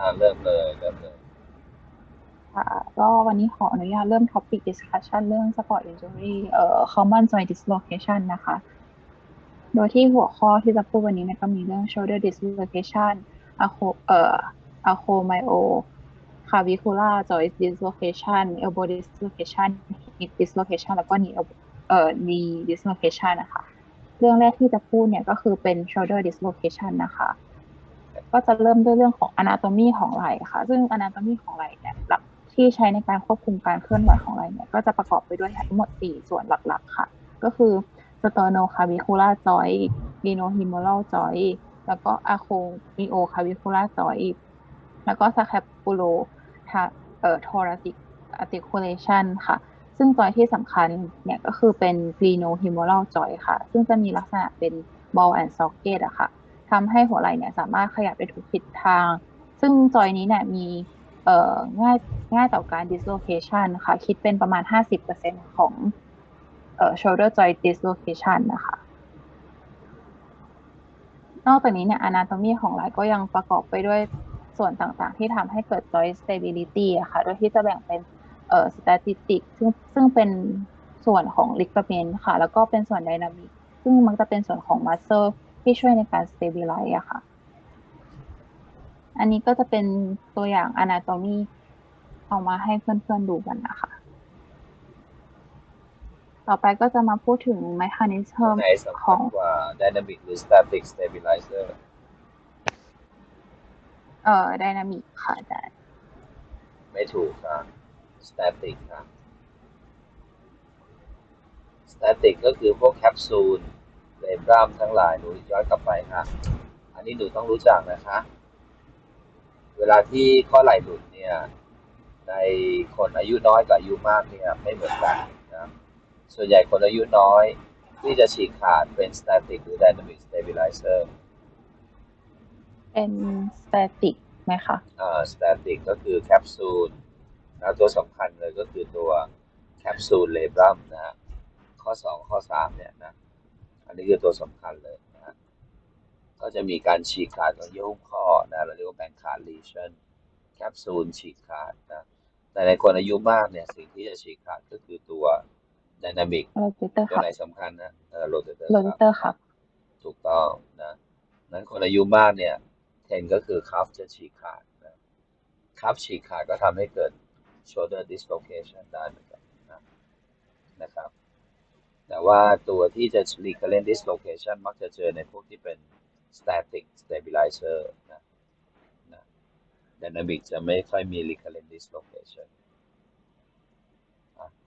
อ่าเริ่มเลยเริ่มเลยค่ะก็วันนี้ขออนุญาตเริ่ม topic discussion เรื่อง sport injury เอ่อ common joint dislocation นะคะ โดยที่หัวข้อที่จะพูดวันนี้เนี่ยก็มีเรื่อง shoulder dislocation aco เอ่อ acromyo clavicular joint dislocation elbow dislocation hip dislocation แล้วก็ knee elbow เอ่อ knee dislocation นะคะ เรื่องแรกที่จะพูดเนี่ยก็คือเป็น shoulder dislocation นะคะ ก็จะเริ่มด้วยเรื่องของ anatomy ของไหล่ค่ะ ซึ่ง anatomy ของไหล่เนี่ยหลักที่ใช้ในการควบคุมการเคลื่อนไหวของไหล่เนี่ยก็จะประกอบไปด้วยทั้งหมด 4 ส่วนหลักๆ ค่ะ ก็คือ sternoclavicular joint glenohumeral joint แล้วก็ acromioclavicular joint แล้วก็ scapulo เอ่อ thoracic articulation ค่ะ ซึ่งจอยที่สำคัญเนี่ยก็คือเป็น glenohumeral joint ค่ะ ซึ่งจะมีลักษณะเป็น ball and socket อะค่ะ ทำให้หัวไหล่เนี่ยสามารถขยับไปทุกทิศทาง ซึ่งจอยนี้เนี่ยมีเอ่อง่ายง่ายต่อการ dislocation ค่ะ คิดเป็นประมาณ 50%ของเอ่อ shoulder joint dislocation นะคะ นอกจากนี้เนี่ย anatomy ของไหล่ก็ยังประกอบไปด้วยส่วนต่างๆ ที่ทำให้เกิด joint stability อะค่ะ โดยที่จะแบ่งเป็นเอ่อ static ซึ่งซึ่งเป็นส่วนของ ligament ค่ะ แล้วก็เป็นส่วน dynamic ซึ่งมักจะเป็นส่วนของ muscle ที่ช่วยในการ stabilize อะค่ะ อันนี้ก็จะเป็นตัวอย่าง anatomy เอามาให้เพื่อนๆดูกันนะคะ ต่อไปก็จะมาพูดถึง mechanism ไหนสำขคัอญงกว่า dynamic หรือ static stabilizer เอ่อ dynamic ค่ะอาจารย์ไม่ถูกครับ static ครับ static ก็คือพวกแคปซูล เลบรัมทั้งหลายหนูย้อนกลับไปค่ะ อันนี้หนูต้องรู้จักนะคะ เวลาที่ข้อไหล่หลุดเนี่ย ในคนอายุน้อยกับอายุมากเนี่ยไม่เหมือนกันนะส่วนใหญ่คนอายุน้อยที่จะฉีกขาดเป็น static หรือ dynamic stabilizer เป็น static ไหมคะอ่า static ก็คือแคปซูลนะตัวสำคัญเลยก็คือตัวแคปซูลเลบรัมนะฮะข้อ 2 ข้อ 3 เนี่ยนะ อันนี้คือตัวสำคัญเลยนะฮะก็จะมีการฉีกขาดของเยื่อหุ้มข้อนะเราเรียกว่าแบงขาด lesion แคปซูลฉีกขาดนะแต่ในคนอายุมากเนี่ยสิ่งที่จะฉีกขาดก็คือตัว dynamic rotator ตัว cuff ไหนสำคัญนะเออ rotator cuff rotator cuff ถูกต้องนะนั้นคนอายุมากเนี่ยเทนก็คือคัฟจะฉีกขาดนะคัฟฉีกขาดก็ทำให้เกิด shoulder dislocation ได้เหมือนกันนะนะครับ แต่ว่าตัวที่จะ recurrent dislocation มักจะเจอในพวกที่เป็น static stabilizer นะนะ dynamic จะไม่ค่อยมี recurrent dislocation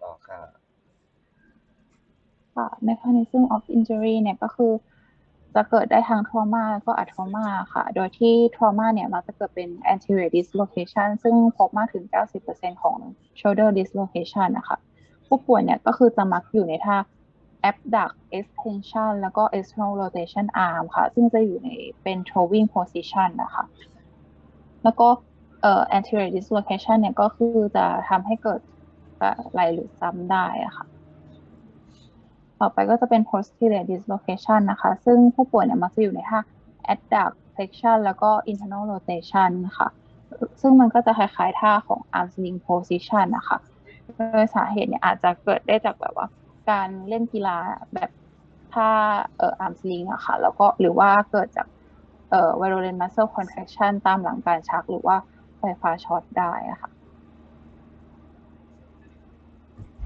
ต่อค่ะค่ะ mechanism of injury เนี่ยก็คือจะเกิดได้ทั้ง trauma แล้วก็ atrauma ค่ะ โดยที่ trauma เนี่ยมักจะเกิดเป็น anterior dislocation ซึ่งพบมากถึง 90%ของ shoulder dislocation นะคะ ผู้ป่วยเนี่ยก็คือจะมักอยู่ในท่า abduct extension แล้วก็ external rotation arm ค่ะ ซึ่งจะอยู่ในเป็น throwing position นะคะ แล้วก็เอ่อ anterior dislocation เนี่ยก็คือจะทำให้เกิดไหลหลุดซ้ำได้ะค่ะ ต่อไปก็จะเป็น posterior dislocation นะคะ ซึ่งผู้ป่วยเนี่ยมักจะอยู่ในท่า adduct flexion แล้วก็ internal rotation ค่ะ ซึ่งมันก็จะคล้ายๆท่าของ arm sling position นะคะ โดยสาเหตุเนี่ยอาจจะเกิดได้จากแบบว่า การเล่นกีฬาแบบท่าเอ่อ arm sling อะค่ะ แล้วก็หรือว่าเกิดจากเอ่อ violent muscle contraction ตามหลังการชักหรือว่าไฟฟ้าช็อตได้อะค่ะ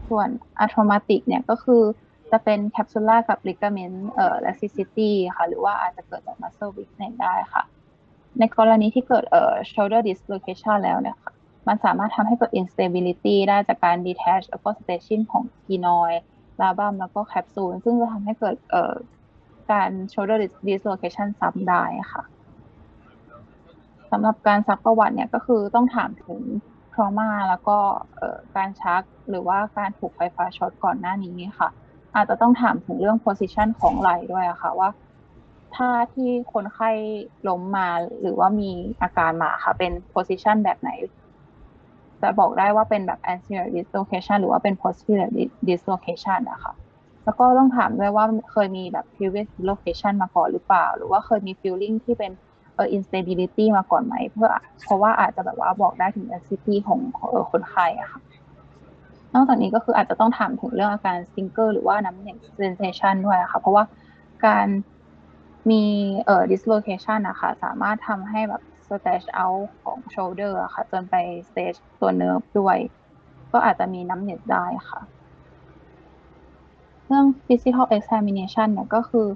ส่วน atraumatic เนี่ยก็คือจะเป็น capsular กับ ligament เอ่อ laxity ค่ะ หรือว่าอาจจะเกิดจาก muscle weakness ได้ค่ะ ในกรณีที่เกิดเอ่อ shoulder dislocation แล้วเนี่ยค่ะ มันสามารถทำให้เกิด instability ได้จากการ detach แล้วก็ stretching ของ glenoid labrum แล้วก็ capsule ซึ่งจะทำให้เกิดเอ่อการ shoulder dislocation ซ้ำได้ค่ะสำหรับการซักประวัติเนี่ยก็คือต้องถามถึง trauma แล้วก็เอ่อการชักหรือว่าการถูกไฟฟ้าช็อตก่อนหน้านี้ค่ะ อาจจะต้องถามถึงเรื่อง position ของไหล่ด้วยอะค่ะว่าถ้าที่คนไข้ล้มมาหรือว่ามีอาการมาค่ะเป็น position แบบไหน จะบอกได้ว่าเป็นแบบ anterior dislocation หรือว่าเป็น posterior dislocation นะคะแล้วก็ต้องถามด้วยว่าเคยมีแบบ previous dislocation มาก่อนหรือเปล่า หรือว่าเคยมี feeling ที่เป็นเออ instability มาก่อนไหม เพื่อเพราะว่าอาจจะแบบว่าบอกได้ถึง density ของเออคนไข้อะค่ะนอกจากนี้ก็คืออาจจะต้องถามถึงเรื่องอาการ stinger หรือว่าน้ำเหน็บ sensation ด้วยะค่ะ เพราะว่าการมีเอ่อ dislocation อะคะ สามารถทำให้แบบ สเตชเอาของโชเดอร์ค่ะ จนไปสเตชตัวเนื้อด้วย ก็อาจจะมีน้ำเหน็ดได้ค่ะ เรื่อง physical examination เนี่ยก็คือ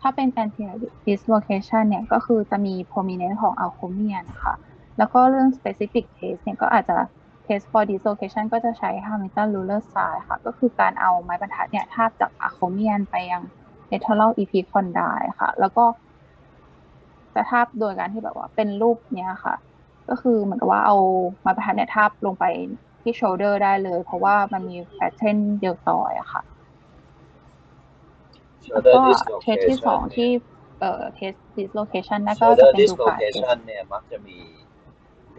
ถ้าเป็น anterior dislocation เนี่ยก็คือจะมี prominence ของ alcomia นค่ะแล้วก็เรื่อง specific test เนี่ยก็อาจจะ test for dislocation ก็จะใช้ Hamilton ruler size ค่ะ ก็คือการเอาไม้บรรทัดเนี่ยทาบจาก alcomia ไปยัง lateral epicondyle ค่ะ แล้วก็ จะทาบโดยการที่แบบว่าเป็นรูปเนี้ยค่ะ ก็คือเหมือนกับว่าเอาไม้บรรทัดเนี่ยทาบลงไปที่ shoulder ได้เลย เพราะว่ามันมี pattern เดียวต่อยอะค่ะแล้ว shoulder ก็เทสที่สอง dislocation ที่เนี่ยเอ่อเทส dislocation นั่นก็ shoulder จะเป็นดูการเทส dislocation เนี่ยมักจะมี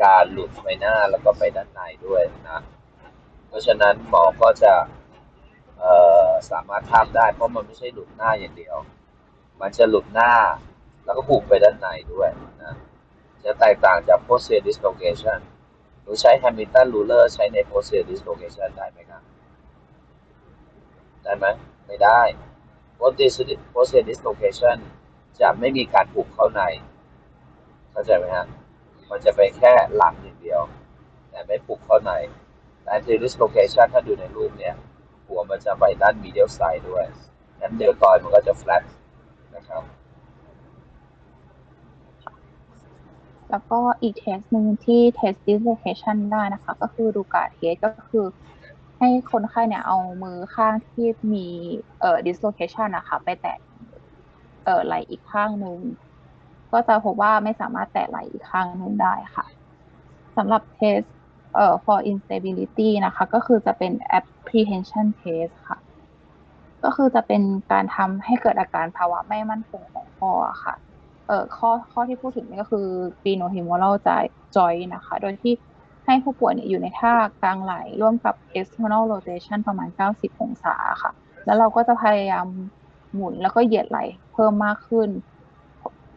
การหลุดไปหน้าแล้วก็ไปด้านในด้วยนะ เพราะฉะนั้นหมอก็จะเอ่อสามารถทาบได้ เพราะมันไม่ใช่หลุดหน้าอย่างเดียว มันจะหลุดหน้า แล้วก็ผูกไปด้านในด้วยนะจะแตกต่างจาก posterior dislocation หรือใช้ Hamilton ruler ใช้ใน posterior dislocation ได้ไหมครับ ได้ไหมไม่ได้ posterior posterior dislocation จะไม่มีการผูกเข้าใน เข้าใจไหมฮะมันจะไปแค่หลังอย่างเดียว แต่ไม่ผูกเข้าในแต่ anterior dislocation ถ้าดูในรูปเนี่ย หัวมันจะไปด้าน medial side ด้วยนั้นเดลตอยมันก็จะ flat นะครับ แล้วก็อีกเทสหนึ่งที่เทส dislocation ได้นะคะ ก็คือดูการเทสก็คือให้คนไข้เนี่ยเอามือข้างที่มีเอ่อ dislocation นะคะไปแตะเอ่อไหล่อีกข้างหนึ่งก็จะพบว่าไม่สามารถแตะไหล่อีกข้างหนึ่งได้ค่ะสำหรับเทสเอ่อ for instability นะคะ ก็คือจะเป็น apprehension test ค่ะ ก็คือจะเป็นการทำให้เกิดอาการภาวะไม่มั่นคงของข้อค่ะ เอ่อข้อข้อที่พูดถึงนี่ก็คือ glenohumeral joint นะคะ โดยที่ให้ผู้ป่วยเนี่ยอยู่ในท่ากลางไหลร่วมกับ external rotation ประมาณ 90 องศาค่ะ แล้วเราก็จะพยายามหมุนแล้วก็เหยียดไหล่เพิ่มมากขึ้น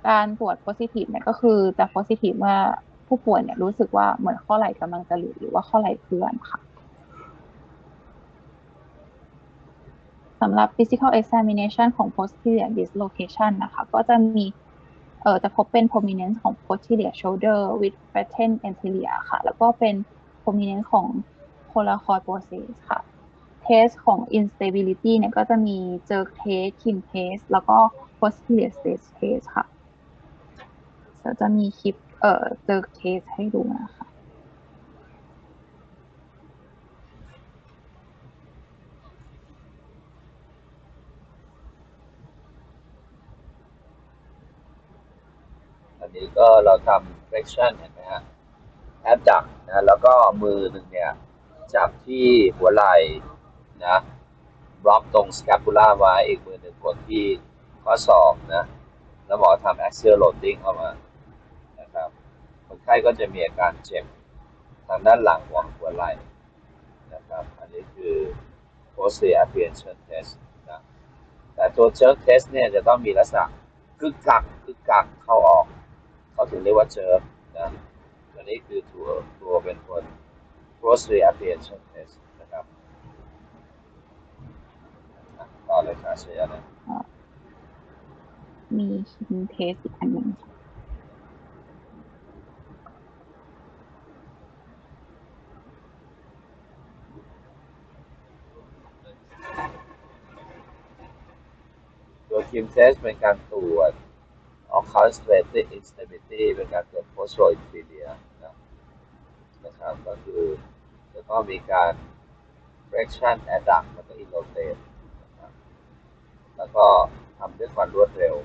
การตรวจ positive เนี่ยก็คือจะ positive เมื่อผู้ป่วยเนี่ยรู้สึกว่าเหมือนข้อไหล่กำลังจะหลุดหรือว่าข้อไหล่เคลื่อนค่ะสำหรับ physical examination ของ posterior dislocation นะคะ ก็จะมี เอ่อจะพบเป็น prominence ของ posterior shoulder with flattened anterior ค่ะ แล้วก็เป็น prominence ของ coracoid process ค่ะ test ของ instability เนี่ยก็จะมี jerk test kin test แล้วก็ posterior stage test ค่ะ เราจะมีคลิปเอ่อ jerk test ให้ดูนะคะ อันนี้ก็เราทำ flexion เห็นไหมฮะแอปดักนะแล้วก็มือหนึ่งเนี่ย จับที่หัวไหล่นะบล็อกตรง scapula ไว้อีกมือหนึ่งกดที่ข้อศอกนะแล้วหมอทำ axial loading เข้ามานะครับคนไข้ก็จะมีอาการเจ็บทางด้านหลังของหัวไหล่นะครับ อันนี้คือ posterior apprehension test นะแต่ตัว jerk test เนี่ยจะต้องมีลักษณะกึกกักกึกกักเข้าออก ถึงเรียกว่า jerk นะตัวนี้คือตัวตัวเป็นคน posterior apprehension test นะครับอะต่อเลยครับเชียร์นะมีคินเทสอีกอันหนึ่งตัว Kim test เป็นการตรวจ orchestrated instability เป็นการเกิด postural inferior นะนะครับ ก็คือจะต้องมีการ flexion adduct แล้วก็ inrotate นะครับ แล้วก็ทำด้วยความรวดเร็ว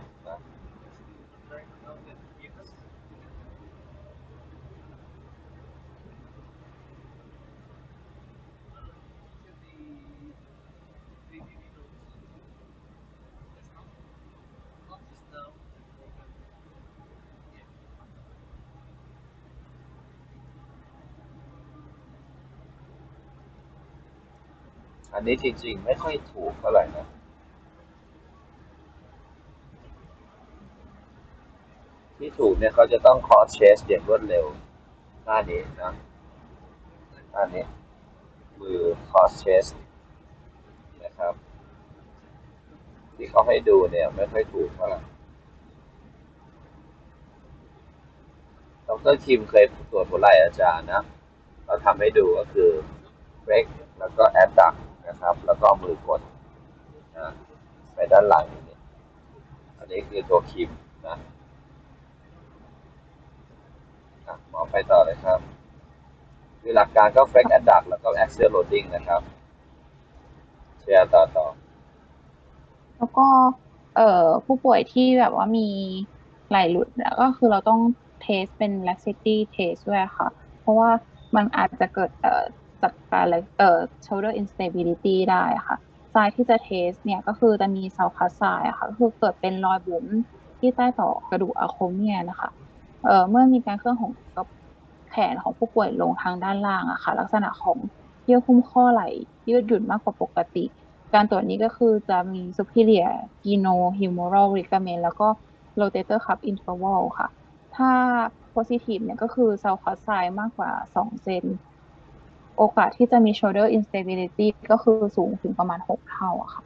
นะอันนี้จริงๆ ไม่ค่อยถูกเท่าไหร่นะที่ถูกเนี่ยเขาจะต้อง cross chest อย่างรวดเร็วหน้านี้นะหน้านี้มือ cross chest นะครับ ที่เขาให้ดูเนี่ยไม่ค่อยถูกเท่าไหร่ดรคิมเคยตรวจหัวไหล่อาจารย์นะ เราทำให้ดูก็คือ break แล้วก็ add duct นะครับ แล้วก็มือกดนะไปด้านหลังอย่างนี้อันนี้คือตัวคิมนะหมอไปต่อเลยครับ คือหลักการก็ break add duct แล้วก็ axial loading นะครับเชียร์ต่อต่อ แล้วก็ เอ่อ ผู้ป่วยที่แบบว่ามีไหลหลุดเนี่ยก็คือเราต้องเทสเป็น laxity test ด้วยค่ะ เพราะว่ามันอาจจะเกิดเอ่อ จากการเอ่อ shoulder instability ได้ค่ะทรายที่จะเทสเนี่ยก็คือจะมีเซาคัสทรายอะค่ะก็คือเกิดเป็นรอยบุ๋มที่ใต้ต่อกระดูกอะโคเมียนะคะเอ่อเมื่อมีการเคลื่อนของกับแขนของผู้ป่วยลงทางด้านล่างอะค่ะ ลักษณะของเยื่อหุ้มข้อไหล่ยืดหยุ่นมากกว่าปกติ การตรวจนี้ก็คือจะมี superior gynohumeral ligament แล้วก็ rotator cuff interval ค่ะ ถ้า positive เนี่ยก็คือ cell cut size มากกว่า 2 เซน โอกาสที่จะมี shoulder instability ก็คือสูงถึงประมาณ 6 เท่าอะค่ะ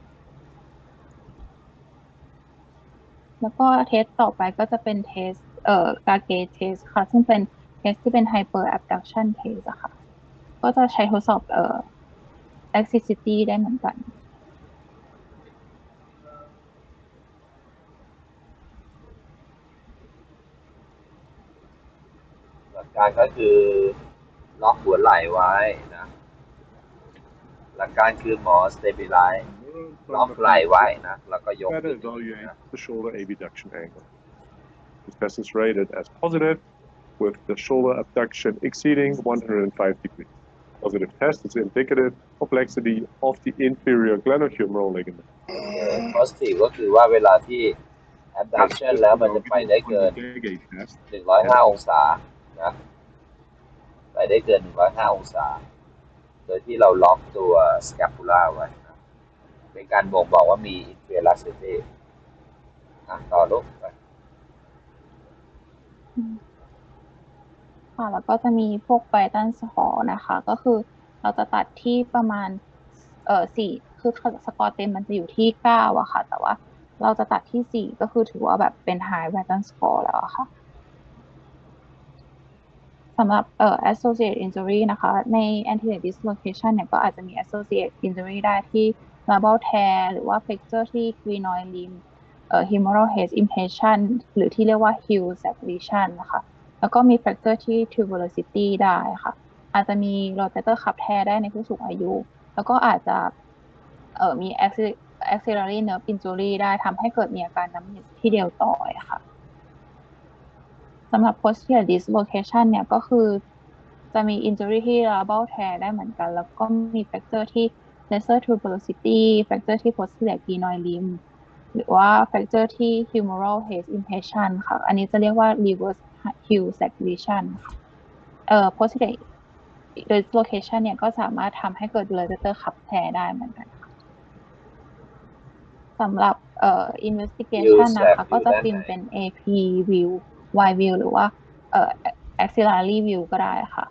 แล้วก็เทสต่อไปก็จะเป็นเทสเอ่อ Gage test ค่ะ ซึ่งเป็นเทสที่เป็น hyper abduction test อะค่ะ ก็จะใช้ทดสอบเอ่อ laxity ได้เหมือนกันหลักการก็คือ ล็อกหัวไหล่ไว้นะ หลักการคือหมอ stabilize ล็อกไหล่ไว้นะ แล้วก็ยก Better ขึ้น evaluate นะ the shoulder abduction angle. This test is rated as positive with the shoulder abduction exceeding 105 degrees. Positive test is indicative of laxity of the inferior glenohumeral ligament. เออ positive ก็คือว่าเวลาที่ abduction แล้วมันจะไปได้เกิน Gage test. 105 องศานะ ไปได้เกิน 105 องศา โดยที่เราล็อกตัว scapula ไว้ เป็นการบ่งบอกว่ามี inferiority อะต่อลูกไปค่ะแล้วก็จะมีพวกไบตันสกอร์นะคะ ก็คือเราจะตัดที่ประมาณเออสี่คือสกอร์เต็มมันจะอยู่ที่เก้าอะค่ะ แต่ว่าเราจะตัดที่สี่ก็คือถือว่าแบบเป็น high ไบตันสกอร์แล้วอะค่ะ สำหรับเอ่อ associate injury นะคะ ใน anterior dislocation เนี่ยก็อาจจะมี associate injury ได้ที่ labral tear หรือว่า fracture ที่ glenoid limb เอ่อ humeral head impingement หรือที่เรียกว่า heel subluxation นะคะ แล้วก็มี fracture ที่ tuberosity ได้ค่ะ อาจจะมี rotator cuff tear ได้ในผู้สูงอายุ แล้วก็อาจจะเอ่อมี axillary nerve injury ได้ทำให้เกิดมีอาการน้ำหนิที่เดียวต่อยค่ะ สำหรับ posterior dislocation เนี่ยก็คือจะมี injury ที่ labral tear ได้เหมือนกัน แล้วก็มี fracture ที่ lesser tuberosity fracture ที่ posterior glenoid limb หรือว่า fracture ที่ humeral hedge impingement ค่ะ อันนี้จะเรียกว่า reverse heel subluxation ค่ะเอ่อ posterior dislocation เนี่ยก็สามารถทำให้เกิด rotator cuff tear ได้เหมือนกันค่ะสำหรับเอ่อ investigation นะคะ ก็จะพิมพ์เป็น AP view Y view หรือว่าเอ่อ axillary view ก็ได้ค่ะ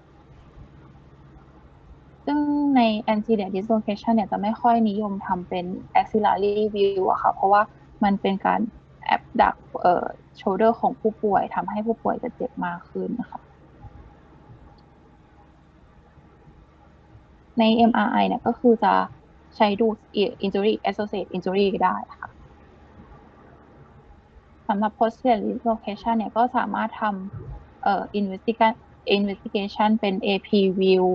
ซึ่งใน anterior dislocation เนี่ยจะไม่ค่อยนิยมทำเป็น axillary view อะค่ะ เพราะว่ามันเป็นการแอบดักเอ่อ shoulder ของผู้ป่วยทำให้ผู้ป่วยจะเจ็บมากขึ้นนะคะใน MRI เนี่ยก็คือจะใช้ดู injury associated injury ได้ค่ะ สำหรับ posterior dislocation เนี่ยก็สามารถทำเอ่อ investigation investigation เป็น AP view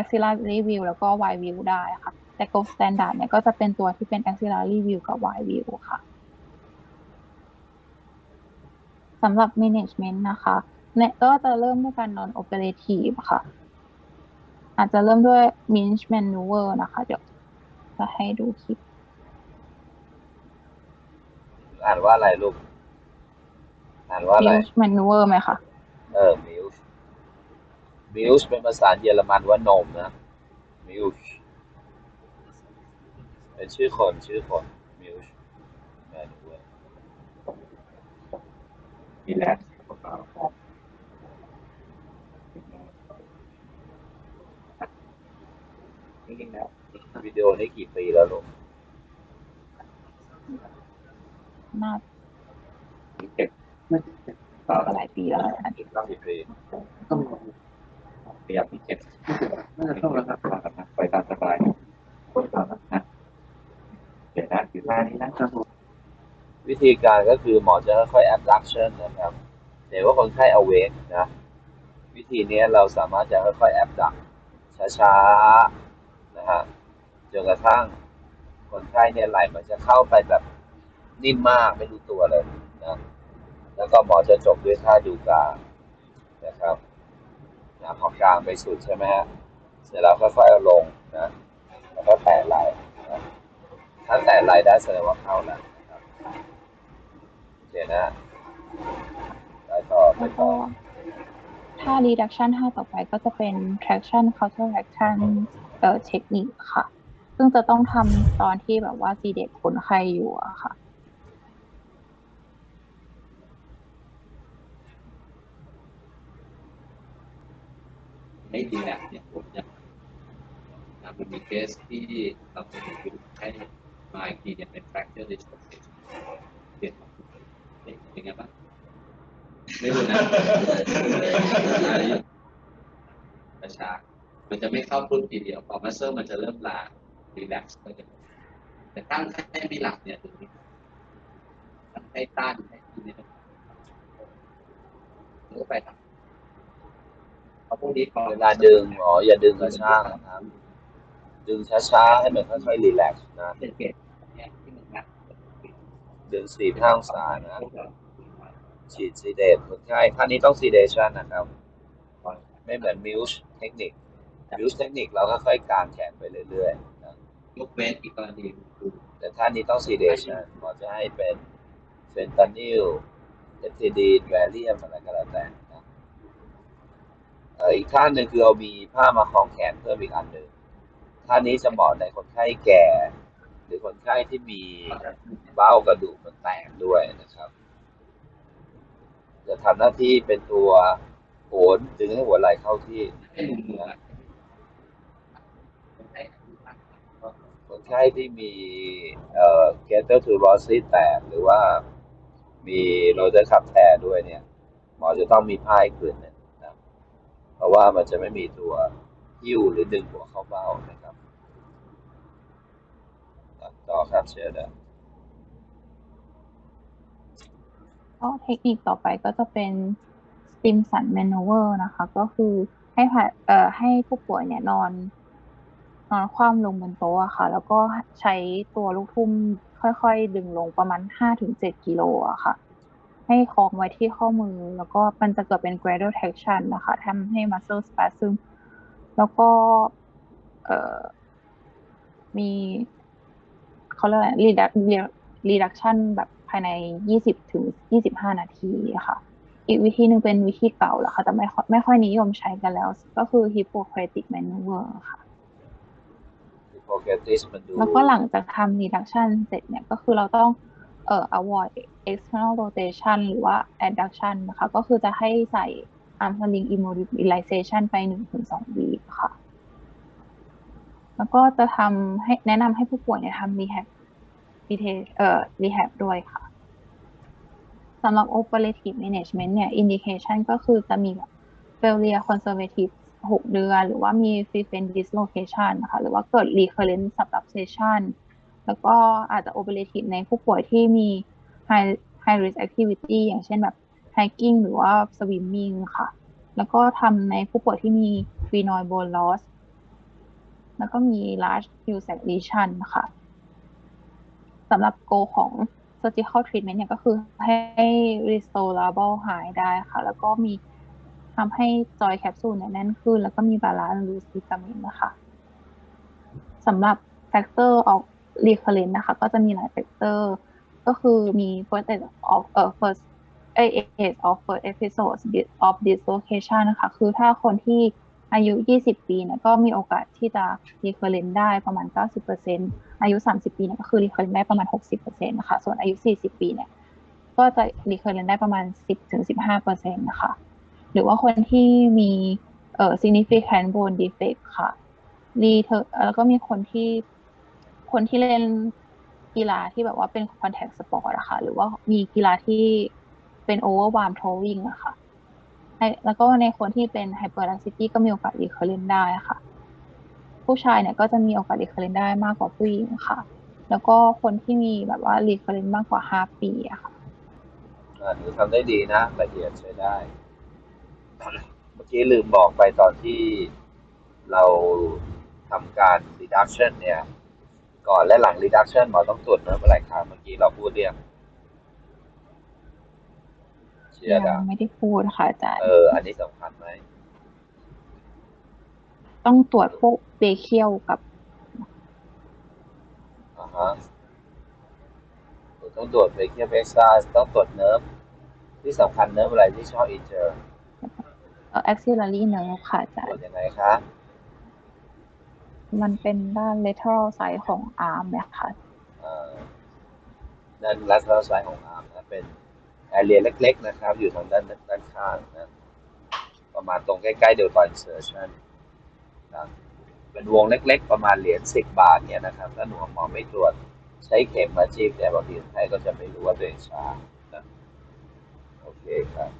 Axillary view แล้วก็ Y view ได้ค่ะ แต่ gold standard เนี่ยก็จะเป็นตัวที่เป็น axillary view กับ Y view ค่ะสำหรับ management นะคะเนี่ยก็จะเริ่มด้วยการ non operative ค่ะ อาจจะเริ่มด้วย Minch maneuver นะคะ เดี๋ยวจะให้ดูคลิป อ่านว่าอะไรลูก อ่านว่าอะไร Minch maneuver ไหมคะ เออมิลช์มิลช์เป็นภาษาเยอรมันว่านมนะมิลช์เป็นชื่อคนชื่อคนมิลช์แมนเวอร์มีแลกเปล่าจริงๆแล้ววิดีโอนี้กี่ปีแล้วลูก น่าเก็บไม่เก็บต่อจะหลายปีแล้วนะกี่ปีต้องพยายามที่เก็บน่าจะต้องระดับระดับไปตามสบายนะเดี๋ยวนะอยู่หน้านี้นะครับผมวิธีการก็คือหมอจะค่อยๆ abduction นะครับเดี๋ยวว่าคนไข้ awake นะ วิธีนี้เราสามารถจะค่อยๆ abduct ช้าๆ นะฮะจนกระทั่งคนไข้เนี่ยไหลมันจะเข้าไปแบบ นิ่มมากไม่รู้ตัวเลยนะแล้วก็หมอจะจบด้วยท่าดูกานะครับนะพอกลางไปสุดใช่ไหมฮะเสร็จแล้วค่อยๆเอาลงนะแล้วก็แตะไหลนะถ้าแตะไหลได้แสดงว่าเข้าแล้วนะครับโอเคนะไปต่อไปแล้วต่ก็อถ้า reduction ท่าต่อไปก็จะเป็น traction counteraction เอ่อเทคนิคค่ะ ซึ่งจะต้องทำตอนที่แบบว่า sedate คนไข้อยู่อะค่ะ ไม่ดีแลกเนี่ยผมจะนะมันมีเคสที่เราเคยดูให้มาอีกทีเนี่ยเป็น fracture dislocation เปลี่ยนเป็นไงบ้างไม่รู้นะประชามันจะไม่เข้าพุ่นทีเดียวพอมัสเซอร์มันจะเริ่มลา relax ก็จะแต่ตั้งให้ไม่หลับเนี่ยถึงนี้ตั้งให้ต้านให้ทีนี้หรือไปทำ เพราะพวกนี้พอเวลาดึงหมออย่าดึงกระชากนะครับดึงช้าๆให้มันค่อยๆรีแลกซ์นะเป็นเกตเนี่ยที่มันนักดึงสี่ห้าองศานะฉีดซีเดตคนไข้ท่านี้ต้องซีเดชันนะครับ ไม่เหมือนมิวส์เทคนิคมิวส์เทคนิคเราก็ค่อยๆกางแขนไปเรื่อยๆนะยกเว้นอีกกรณีคือแต่ท่านี้ต้องซีเดชันหมอจะให้เป็นเฟนตานิลเอทิดีนแวเลียมอะไรก็แล้วแต่นะเอีกท่าหนึ่งคือเอามีผ้ามาคล้องแขนเพิ่มอีกอันหนึ่งท่านี้จะเหมาะในคนไข้แก่ หรือคนไข้ที่มีเบ้ากระดูกมันแตกด้วยนะครับ จะทำหน้าที่เป็นตัวโหนดึงให้หัวไหล่เข้าที่คนไข้ที่มีเอ่อเกเตอร์ทูรอซิสแตกหรือว่ามีโรเดอร์คับแทร์ด้วยเนี่ย หมอจะต้องมีผ้าอีกผืนน เพราะว่ามันจะไม่มีตัวหิ้วหรือดึงหัวเข้าเบ้านะครับ ต่อครับเชิญนะก็เทคนิคต่อไปก็จะเป็น Stimson maneuver นะคะ ก็คือให้ผ่าเอ่อให้ผู้ป่วยเนี่ยนอนนอนคว่ำลงบนโต๊ะค่ะ แล้วก็ใช้ตัวลูกทุ่มค่อยๆ ดึงลงประมาณ5-7กิโลอะค่ะ ให้คล้องไว้ที่ข้อมือ แล้วก็มันจะเกิดเป็น gradual traction นะคะทำให้ muscle spasm แล้วก็เอ่อมีเขาเรียกอะไร reduc- reduction แบบภายใน 20 ถึง 25 นาทีอะค่ะ อีกวิธีหนึ่งเป็นวิธีเก่าแล้วค่ะ แต่ไม่ค่อยไม่ค่อยนิยมใช้กันแล้ว ก็คือ Hippocratic maneuver ค่ะฮิปโปเกติสมันดูแล้วก็หลังจากทำ reduction เสร็จเนี่ย ก็คือเราต้อง เอ่อ avoid external rotation หรือว่า adduction นะคะ ก็คือจะให้ใส่ arm sling immobilization ไป 1-2 วีคค่ะ แล้วก็จะทำให้แนะนำให้ผู้ป่วยเนี่ยทำ rehab rehab เอ่อ rehab ด้วยค่ะสำหรับ operative management เนี่ย indication ก็คือจะมีแบบ failure conservative 6 เดือน หรือว่ามี frequent dislocation นะคะ หรือว่าเกิด recurrent subluxation แล้วก็อาจจะ operative ในผู้ป่วยที่มี high high risk activity อย่างเช่นแบบ hiking หรือว่า swimming ค่ะ แล้วก็ทำในผู้ป่วยที่มี renal bone loss แล้วก็มี large cul-de-sac lesion ค่ะสำหรับโกของ surgical treatment เนี่ยก็คือให้ restorable หายได้ค่ะ แล้วก็มีทำให้จอยแคปซูลเนี่ยแน่นขึ้น แล้วก็มีบาลานซ์ลูซิตามินนะคะสำหรับ factor อก recurrence นะคะ ก็จะมีหลาย factor ก็คือมี first aid of เอ่อ first age of first episode of dislocation นะคะคือถ้าคนที่อายุ 20 ปีเนี่ยก็มีโอกาสที่จะ recurrent ได้ประมาณ 90%อายุ 30 ปีเนี่ยก็คือ recurrent ได้ประมาณ 60%นะคะ ส่วนอายุ 40 ปีเนี่ยก็จะ recurrent ได้ประมาณ 10-15%นะคะหรือว่าคนที่มีเอ่อ significant bone defect ค่ะ return แล้วก็มีคนที่ คนที่เล่นกีฬาที่แบบว่าเป็น contact sport อะค่ะ หรือว่ามีกีฬาที่เป็น overarm throwing อะค่ะแล้วก็ในคนที่เป็น hyperactivity ก็มีโอกาส recurrent ได้ค่ะ ผู้ชายเนี่ยก็จะมีโอกาส recurrent ได้มากกว่าผู้หญิงค่ะ แล้วก็คนที่มีแบบว่า recurrent มากกว่า5ปีอะค่ะหนูทำได้ดีนะละเอียดใช้ได้ เมื่อกี้ลืมบอกไปตอนที่เราทำการ reduction เนี่ย ก่อนและหลัง reduction หมอต้องตรวจเนื้ออะไรครับเมื่อกี้เราพูดเรียงเชื่อยัดางไม่ได้พูดค่ะอาจารย์ เออ อันนี้สำคัญไหมต้องตรวจพวกเบเคียวกับ อ่าฮะหนูต้องตรวจไปเคียบเอ็กซ์ไซส์ต้องตรวจเนิร์ฟที่สำคัญเนิร์ฟอะไรที่ชอบอินเจอร์เอ่อ axillary nerve ค่ะอาจารตรวจย์ยังไงคะ มันเป็นด้าน lateral side ของ arm เนี่ยค่ะเอ่อด้านลัดเท้าซ้ายของอาร์มนะเป็นแอเรียเล็ก ๆ นะครับ อยู่ทางด้านด้านข้างนะ ประมาณตรงใกล้ๆเดลตอนเซอร์ชันนะเป็นวงเล็ก ๆ ประมาณเหรียญสิบบาทเนี่ยนะครับถ้าหนูหมอไม่ตรวจใช้เข็มมาจิ้มแต่บางทีคนไข้ก็จะไม่รู้ว่าตัวเองชานะโอเคครับ